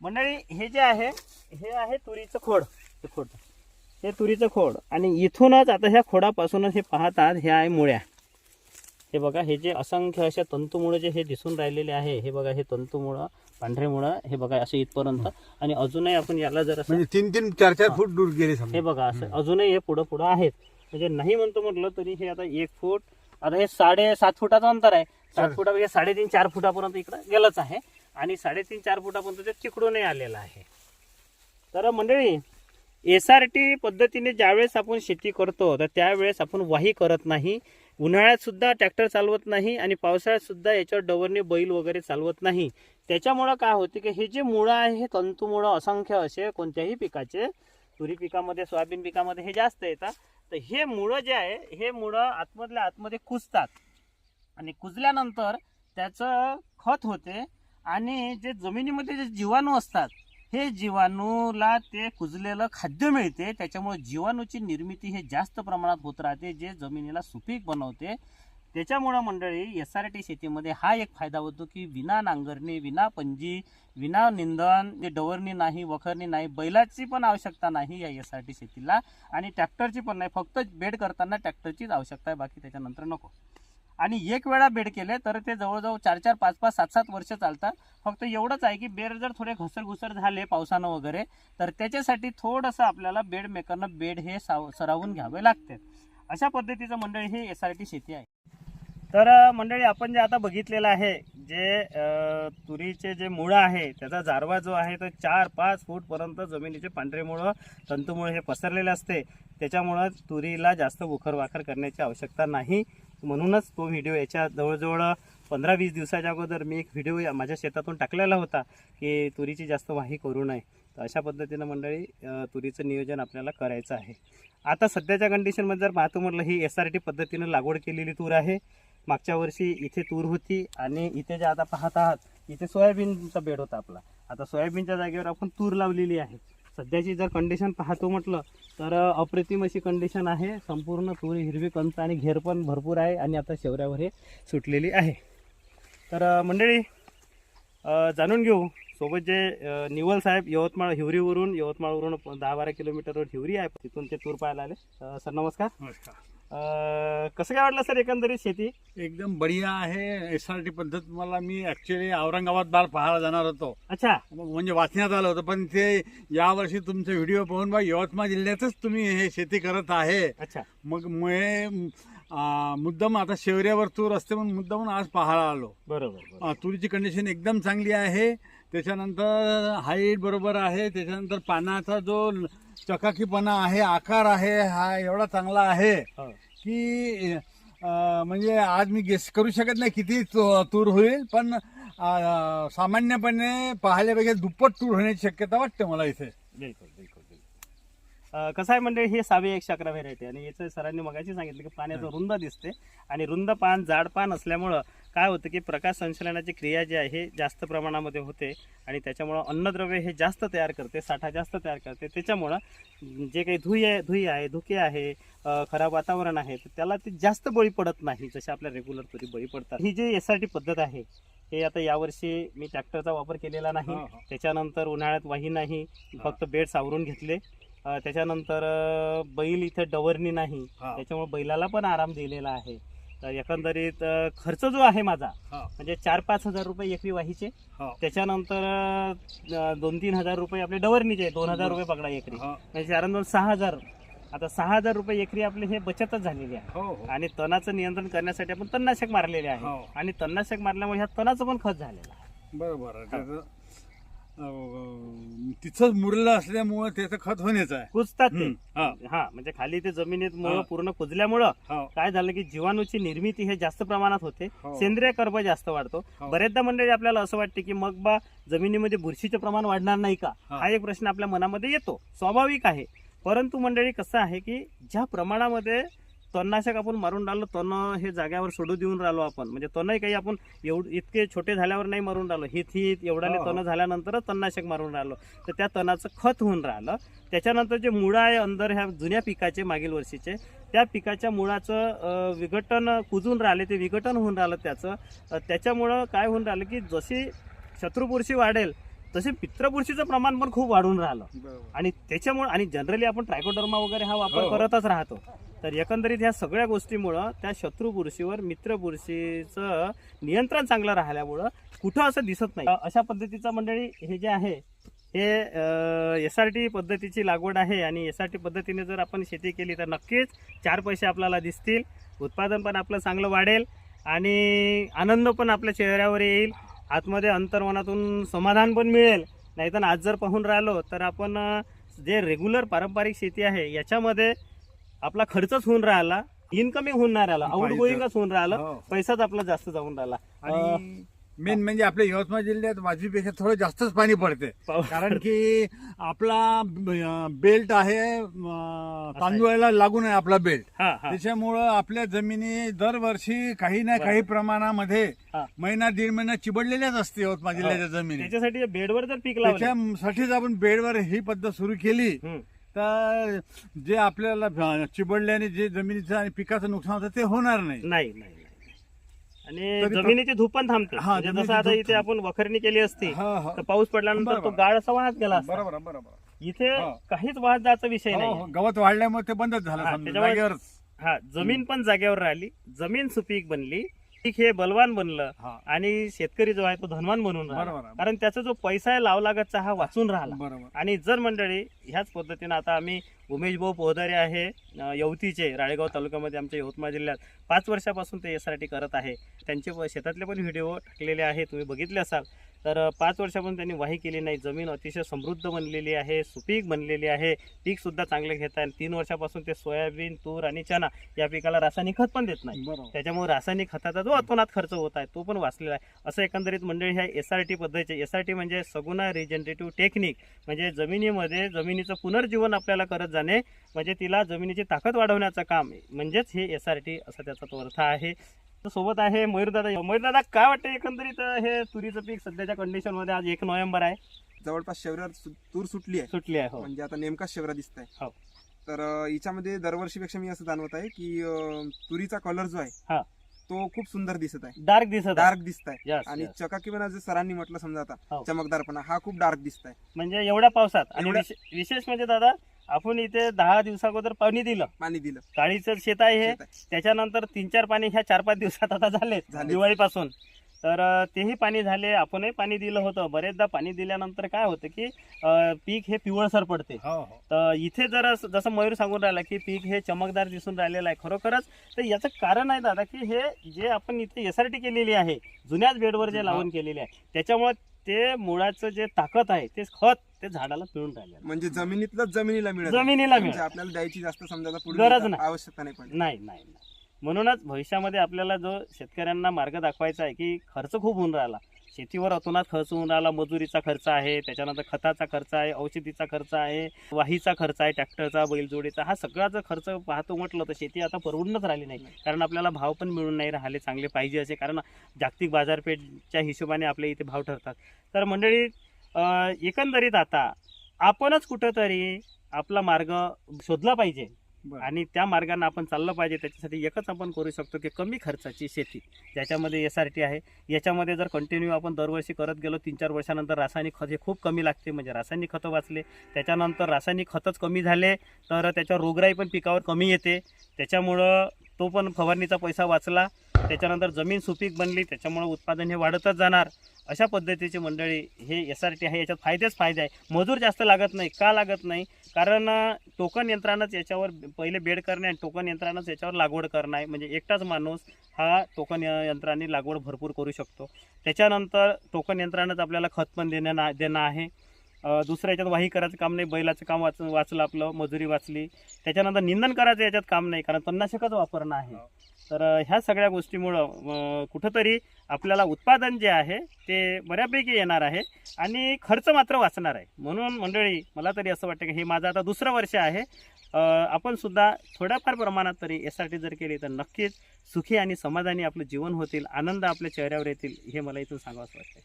मंडळी हे जे आहे हे आहे तुरीचं खोड. हे खोड. हे तुरीचं खोड. आणि इथूनच आता ह्या खोडापासूनच हे पाहतात हे आहे मुळ्या. हे बघा हे जे असंख्य अशा तंतुमुळं जे हे दिसून राहिलेले आहे हे बघा हे तंतुमुळं पांढरे मुळं हे बघा असं इथपर्यंत. आणि अजूनही आपण याला जर असं म्हणजे तीन तीन चार चार फूट दूर गेले हे बघा असं अजूनही हे पुढं पुढं आहेत. म्हणजे नाही म्हणतो म्हटलं तरी हे आता एक फूट आता हे साडे सात फुटाचं अंतर आहे. सात. फुटा म्हणजे साडेतीन चार फुटापर्यंत इकडं गेलंच आहे. आणि साडेतीन चार फुटापर्यंत ते तिकडूनही आलेलं आहे. तर मंडळी एस आर टी पद्धतीने ज्यावेळेस आपण शेती करतो तर त्यावेळेस आपण वाही करत नाही. उन्हाळ्यातसुद्धा ट्रॅक्टर चालवत नाही आणि पावसाळ्यातसुद्धा याच्यावर डवरने बैल वगैरे चालवत नाही. त्याच्यामुळं काय होते की हे जे मुळं आहे हे तंतुमुळं असंख्य असे कोणत्याही पिकाचे तुरी पिकामध्ये सोयाबीन पिकामध्ये हे जास्त येतात. तर हे मुळं जे आहे हे मुळं आतमधल्या आतमध्ये कुजतात. आणि कुजल्यानंतर त्याचं खत होते. आणि जे जमिनीमध्ये जे जीवाणू असतात हे जीवाणूला ते कुजलेलं खाद्य मिळते. त्याच्यामुळे जीवाणूची निर्मिती हे जास्त प्रमाणात होत राहते जे जमिनीला सुपीक बनवते. त्याच्यामुळं मंडळी एस आर टी शेतीमध्ये हा एक फायदा होतो की विना नांगरणी विना पंजी विना निंदन जे डवरणी नाही वखरणी नाही बैलाची पण आवश्यकता नाही या एस आर टी शेतीला. आणि ट्रॅक्टरची पण नाही फक्त बेड करताना ट्रॅक्टरचीच आवश्यकता आहे बाकी त्याच्यानंतर नको. आणि एक वेळा बेड केले तर ते जवळजवळ चार चार पाच पाच सात सात वर्ष चालतात. फक्त एवढंच आहे की बेड जर थोडे घसरघुसर झाले पावसानं वगैरे तर त्याच्यासाठी थोडंसं आपल्याला बेड मेकरनं बेड हे साव सरावून घ्यावे लागते. अशा पद्धतीचं मंडळी हे एस आर टी शेती आहे. तर मंडळी आपण जे आता बघितलेलं आहे जे तुरीचे जे मुळं आहे त्याचा जारवा जो आहे तो चार पाच फूटपर्यंत जमिनीचे पांढरे मुळं तंतुमुळं हे पसरलेले असते. त्याच्यामुळं तुरीला जास्त उखरवाखर करण्याची आवश्यकता नाही. म्हणूनच तो व्हिडिओ याच्या जवळजवळ पंधरा वीस दिवसाच्या अगोदर मी एक व्हिडिओ माझ्या शेतातून टाकलेला होता की तुरीची जास्त वाही करू नये. तर अशा पद्धतीनं मंडळी तुरीचं नियोजन आपल्याला करायचं आहे. आता सध्याच्या कंडिशनमध्ये जर पाहतो म्हटलं ही एस आर टी पद्धतीनं लागवड केलेली तूर आहे. मागच्या वर्षी इथे तूर होती आणि इथे जे आता पाहत आहात इथे सोयाबीनचा बेड होता आपला. आता सोयाबीनच्या जागेवर आपण तूर लावलेली आहे. सध्याची जर कंडिशन पाहतो म्हटलं तर अप्रतिम अशी कंडिशन आहे. संपूर्ण तूर हिरवी कंच आणि घेर पण भरपूर आहे आणि आता शेवऱ्यावर हे सुटलेली आहे. तर मंडळी जाणून घेऊ. सोबत जे निवल साहेब यवतमाळ हिवरीवरून यवतमाळवरून दहा बारा किलोमीटरवर हिवरी आहे. तिथून ते तूर पाहायला आले. सर नमस्कार. नमस्कार. कसं काय वाटलं सर एकंदरीत शेती? एकदम बढिया आहे. एस आर टी पद्धत मला मी ऍक्च्युली औरंगाबाद बार पाहायला जाणार होतो. अच्छा. मग म्हणजे वाचण्यात आलं होतं पण ते यावर्षी तुमचे व्हिडिओ पाहून बा यवतमाळ जिल्ह्यातच तुम्ही हे शेती करत आहे. अच्छा. मग मुळे मुद्दाम आता शेवऱ्यावर तूर असते म्हणून मुद्दामून आज पाहायला आलो. बरोबर तुरीची कंडिशन एकदम चांगली आहे. त्याच्यानंतर हाईट बरोबर आहे त्याच्यानंतर पानाचा जो चकाकीपणा आहे आकार आहे हा एवढा चांगला आहे. की अं, म्हणजे आज मी गेस करू शकत नाही किती तू- तूर होईल पण अं, सामान्यपणे पाहिल्यापेक्षा दुप्पट तूर होण्याची शक्यता वाटते मला इथे बिलकुल बिलकुल अ, कसं आहे म्हणजे हे सावे एकशे अकरा व्हेरायटी आणि याचं सरांनी मगाशी सांगितलं की पाण्याचं रुंद दिसते. आणि रुंद पान जाड पान असल्यामुळं काय होतं की प्रकाश संश्लेषणाची क्रिया जी आहे हे जास्त प्रमाणामध्ये होते. आणि त्याच्यामुळं अन्नद्रव्य हे जास्त तयार करते साठा जास्त तयार करते. त्याच्यामुळं जे काही धुई आहे धुई आहे धुके आहे अ, खराब वातावरण आहे तर त्याला ते जास्त बळी पडत नाही जसे आपल्या रेग्युलर तुरी बळी पडतात. ही जी एस आर टी पद्धत आहे हे आता यावर्षी मी ट्रॅक्टरचा वापर केलेला नाही. त्याच्यानंतर उन्हाळ्यात वाही नाही फक्त बेड सावरून घेतले. त्याच्यानंतर बैल इथे डवरणी नाही. त्याच्यामुळे बैलाला पण आराम दिलेला आहे. तर एकंदरीत खर्च जो आहे माझा. म्हणजे चार पाच हजार रुपये एकरी वाहीचे. त्याच्यानंतर दोन तीन हजार रुपये आपले डवरणीचे दोन हजार रुपये पकडा एकरी. म्हणजे चार दोन सहा हजार. आता सहा हजार रुपये एकरी आपले हे बचतच झालेली आहे. हो हो. आणि तणाचं नियंत्रण करण्यासाठी आपण तणनाशक मारलेले आहे. हो. आणि तणनाशक मारल्यामुळे ह्या तणाचं पण खत झालेलं आहे. बरोबर तिथंच मुरलं असल्यामुळं त्याचं खत होण्याचं आहे कुजतात ते हम्म. हा. हा म्हणजे खाली ते जमिनीत मुळं हा. पूर्ण कुजल्यामुळं हो. काय झालं की जीवाणूची निर्मिती हे जास्त प्रमाणात होते हो. सेंद्रिय कर्ब जास्त वाढतो हो. बरेचदा मंडळी आपल्याला असं वाटते की मग बा जमिनीमध्ये बुरशीचे प्रमाण वाढणार नाही का हा. हा एक प्रश्न आपल्या मनामध्ये येतो स्वाभाविक आहे परंतु मंडळी कसं आहे की ज्या प्रमाणामध्ये तणनाशक आपण मारून राहिलो तण हे जाग्यावर सोडू देऊन राहिलो आपण. म्हणजे तणही काही आपण एवढ इतके छोटे झाल्यावर नाही मारून राहिलो. हित हित एवढाले हो, हो. तण झाल्यानंतरच तणनाशक मारून राहिलो. तर त्या तणाचं खत होऊन राहिलं. त्याच्यानंतर जे मुळं आहे अंदर ह्या जुन्या पिकाचे मागील वर्षीचे त्या पिकाच्या मुळाचं विघटन कुजून राहिले ते विघटन होऊन राहिलं त्याचं. त्याच्यामुळं काय होऊन राहिलं की जशी शत्रुपुरुषी वाढेल तसे पित्रबुरशीचं प्रमाण पण खूप वाढून राहिलं. आणि त्याच्यामुळे आणि जनरली आपण ट्रायकोडर्मा वगैरे हा वापर हो. करतच राहतो. तर एकंदरीत ह्या सगळ्या गोष्टीमुळं त्या शत्रू बुरशीवर मित्र बुरशीचं नियंत्रण चांगलं राहिल्यामुळं कुठं असं दिसत नाही. अशा पद्धतीचं मंडळी हे जे आहे हे एस आर टी पद्धतीची लागवड आहे आणि एस आर टी पद्धतीने जर आपण शेती केली तर नक्कीच चार पैसे आपल्याला दिसतील उत्पादन पण आपलं चांगलं वाढेल आणि आनंद पण आपल्या चेहऱ्यावर येईल आतमध्ये अंतर्मनातून समाधान पण मिळेल. नाहीतर आज जर पाहून राहिलो तर आपण जे रेग्युलर पारंपरिक शेती आहे याच्यामध्ये आपला खर्चच होऊन राहिला इन्कमिंग होऊन नाही राहिला आउट गोईंगच होऊन राहिलं हो. पैसाच आपला जास्त जाऊन राहिला. आणि मेन म्हणजे आपल्या यवतमाळ जिल्ह्यात वाजवीपेक्षा थोडं जास्तच पाणी पडते. कारण की आपला बेल्ट आहे तांदूळाला लागून आहे आपला बेल्ट हा हा. त्याच्यामुळं आपल्या जमिनी दरवर्षी काही ना काही प्रमाणामध्ये हा. महिना दीड महिना चिबडलेल्याच असते यवतमाळ जिल्ह्याच्या जमिनी. त्याच्यासाठी बेडवर जर पीक लावलं. त्याच्यासाठीच आपण बेडवर ही पद्धत सुरू केली. तर जे आपल्याला अं, चिबडल्याने जे जमिनीचं आणि पिकाचं नुकसान होतं ते होणार नाही नाही नाही नाही. आणि तरी जमिनीची धूप पण थांबते हा, म्हणजे जमिनीची जसं आता धूप इथे आपण वखरणी केली असती हा, हा. तर पाऊस पडल्यानंतर तो बरोबर. गाळ असा वाहत गेला असता बरोबर बरोबर इथे हा. काहीच वाहत जायचा विषय हो, नाही हो. गवत वाढल्यामुळे ते बंदच झालं हा, समजा त्याच्यामुळे- जागेवरच हा जमीन पण जागेवर राहिली जमीन सुपीक बनली पीक हे बलवान बनलं हा. आणि शेतकरी जो आहे तो धनवान बनून राहिला. बरोबर आहे. कारण त्याचा जो पैसा आहे लावलागतचा हा वाचून राहिला. बरोबर. आणि जर मंडळी ह्याच पद्धतीनं आता आम्ही उमेश भाऊ पोहदारे आहे अं, यवतीचे राळेगाव तालुक्यामध्ये आमच्या यवतमाळ जिल्ह्यात पाच वर्षापासून ते यासाठी करत आहे. त्यांचे प- शेतातले पण व्हिडिओ टाकलेले आहे तुम्ही बघितले असाल. तर पाच वर्षापासून त्यांनी वाही केली नाही. जमीन अतिशय समृद्ध बनलेली आहे सुपीक बनलेली आहे. पीक सुद्धा चांगले घेत आहे. तीन वर्षापासून ते सोयाबीन तूर आणि चना या पिकाला रासायनिक खत पण देत नाही. त्याच्यामुळे रासायनिक खताचा जो अतोनात खर्च होत आहे तो पण वाचलेला आहे. असं एकंदरीत मंडळी ह्या एस आर टी पद्धतीचे एस आर टी म्हणजे सगुणा रिजनरेटिव्ह टेक्निक म्हणजे जमिनीमध्ये जमिनीचं पुनर्जीवन आपल्याला करत जाणे म्हणजे तिला जमिनीची ताकद वाढवण्याचं काम. म्हणजेच हे एस आर टी असा त्याचा तो अर्थ आहे. सोबत आहे मयूरदादा. मयूरदादा काय वाटतं एकंदरीत हे तुरीचं पीक सध्याच्या कंडिशनमध्ये आज एक नोव्हेंबर आहे. जवळपास सु- तूर सुटली आहे. सुटली आहे हो. म्हणजे आता नेमकाच शेवरा दिसत हो. आहे तर अं, हिच्यामध्ये दरवर्षीपेक्षा मी असं जाणवत आहे की अं, तुरीचा कलर जो हा. आहे तो खूप सुंदर दिसत आहे. डार्क दिसत आहे. डार्क दिसत आहे. Yes, आणि yes. चकाकीपणा जे सरांनी म्हटलं समजा हो. आता चमकदारपणा हा खूप डार्क दिसत आहे. म्हणजे एवढ्या पावसात आणि एवढ्या- विशे- विशेष म्हणजे दादा आपण इथे दहा दिवसा अगोदर पाणी दिलं. पाणी दिलं. काळीचं शेत आहे हे शेत आहे. त्याच्यानंतर तीन चार पाणी ह्या चार पाच दिवसात आता झाले झाले. दिवाळीपासून. तर अं, तेही पाणी झाले आपणही पाणी दिलं होतं. बरेचदा पाणी दिल्यानंतर काय होतं की अं, पीक हे पिवळसर पडते. हो हो. तर इथे जर जसं मयूर सांगून राहिला की पीक हे चमकदार दिसून राहिलेलं आहे खरोखरच. तर याचं कारण आहे दादा की हे जे आपण इथे एस आर टी केलेली आहे जुन्याच बेडवर जे लावून केलेली आहे त्याच्यामुळे ते मुळाचं जे ताकद आहे ते खत ते झाडाला पिळून राहिलेलं आहे. म्हणजे जमिनीतलंच जमिनीला मिळत. जमिनीला म्हणजे मिळत आपल्याला द्यायची जास्त समजा आता गरज नाही. आवश्यकता नाही पडली नाही नाही नाही म्हणूनच भविष्यामध्ये आपल्याला जो शेतकऱ्यांना मार्ग दाखवायचा आहे की खर्च खूप होऊन राहिला. शेतीवर अतोनात खर्च होऊन राहिला. मजुरीचा खर्च आहे त्याच्यानंतर खताचा खर्च आहे औषधीचा खर्च आहे वाहीचा खर्च आहे ट्रॅक्टरचा बैलजोडीचा हा सगळा खर्च पाहतो म्हटलं तर शेती आता परवडूनच राहिली नाही. कारण आपल्याला भाव पण मिळून नाही राहिले चांगले पाहिजे असे. कारण जागतिक बाजारपेठच्या हिशोबाने आपल्या इथे भाव ठरतात. तर मंडळी एकंदरीत आता आपणच कुठंतरी आपला मार्ग शोधला पाहिजे. आणि त्या मार्गाने आपण चाललं पाहिजे त्याच्यासाठी एकच आपण करू शकतो की कमी खर्चाची शेती. ज्याच्यामध्ये एस आर टी आहे. याच्यामध्ये जर कंटिन्यू आपण दरवर्षी करत गेलो तीन चार वर्षानंतर रासायनिक खत हे खूप कमी लागते. म्हणजे रासायनिक खतं वाचले त्याच्यानंतर रासायनिक खतच कमी झाले तर त्याच्यावर रोगराई पण पिकावर कमी येते. त्याच्यामुळं तो पण फवारणीचा पैसा वाचला. त्याच्यानंतर जमीन सुपीक बनली त्याच्यामुळं उत्पादन हे वाढतच जाणार. अशा पद्धतीची मंडळी हे एस आर टी आहे याच्यात फायदेच फायदे आहे. मजूर जास्त लागत नाही. का लागत नाही? कारण टोकन यंत्रानंच याच्यावर पहिले बेड करणे आणि टोकन यंत्रानंच याच्यावर लागवड करणं आहे. म्हणजे एकटाच माणूस हा टोकन यंत्राने लागवड भरपूर करू शकतो. त्याच्यानंतर टोकन यंत्रानंच आपल्याला खत पण देणं ना- देणं आहे. दुसऱ्या याच्यात वाही करायचं काम नाही. बैलाचं काम वाच वाचलं आपलं मजुरी वाचली. त्याच्यानंतर निंदन करायचं याच्यात काम नाही. कारण तणनाशकच वापरणं आहे. हो. तर ह्या सगळ्या गोष्टीमुळं कुठंतरी आपल्याला उत्पादन जे आहे ते बऱ्यापैकी येणार आहे आणि खर्च मात्र वाचणार आहे. म्हणून मंडळी मला तरी असं वाटतं की हे माझं आता दुसरं वर्ष आहे. आपण सुद्धा थोड्याफार प्रमाणात तरी एस आर टी जर केली तर नक्कीच सुखी आणि समाधानी आपलं जीवन होतील आनंद आपल्या चेहऱ्यावर येतील हे मला इथून सांगावंच वाटतं